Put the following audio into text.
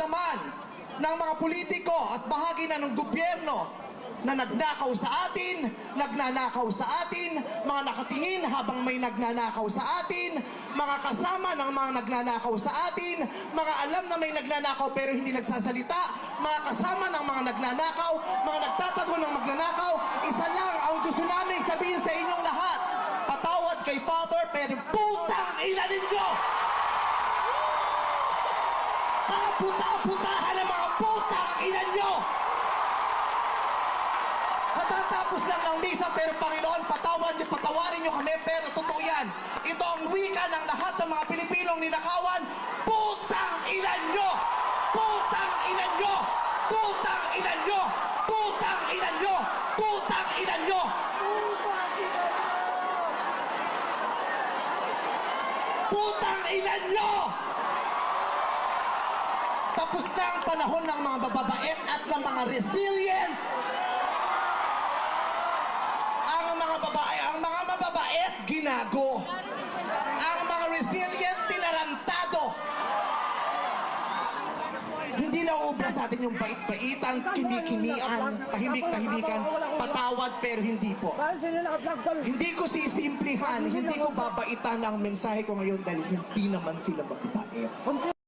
naman ng mga politiko at bahagi na ng gobyerno na nagnakaw sa atin, nagnanakaw sa atin, mga nakatingin habang may nagnanakaw sa atin, mga kasama ng mga nagnanakaw sa atin, mga alam na may nagnanakaw pero hindi nagsasalita, mga kasama ng mga nagnanakaw, mga nagtatago ng magnanakaw, isa lang ang gusto namin sabihin sa inyong lahat. Patawad kay Father pero putang ina ninyo! Kaputa-putahan ng mga putang ina nyo! Katatapos lang ng misa, pero Panginoon, patawan niyo, patawarin niyo kami, pero totoo yan. Ito ang wika ng lahat ng mga Pilipinong ninakawan. Putang ina nyo! Putang ina nyo! Putang ina nyo! Putang ina nyo! Putang ina nyo! Putang ina nyo! Tapos na ang panahon ng mga bababait at ng mga resilient ang mga babae, ang mga mababait, ginago. Ang mga resilient, tinarantado. Hindi na uubra sa atin yung bait-baitan, kimi-kimian, tahimik-tahimikan, patawad pero hindi po. Hindi ko sisimplihan, hindi ko babaitan ang mensahe ko ngayon dahil hindi naman sila mababait.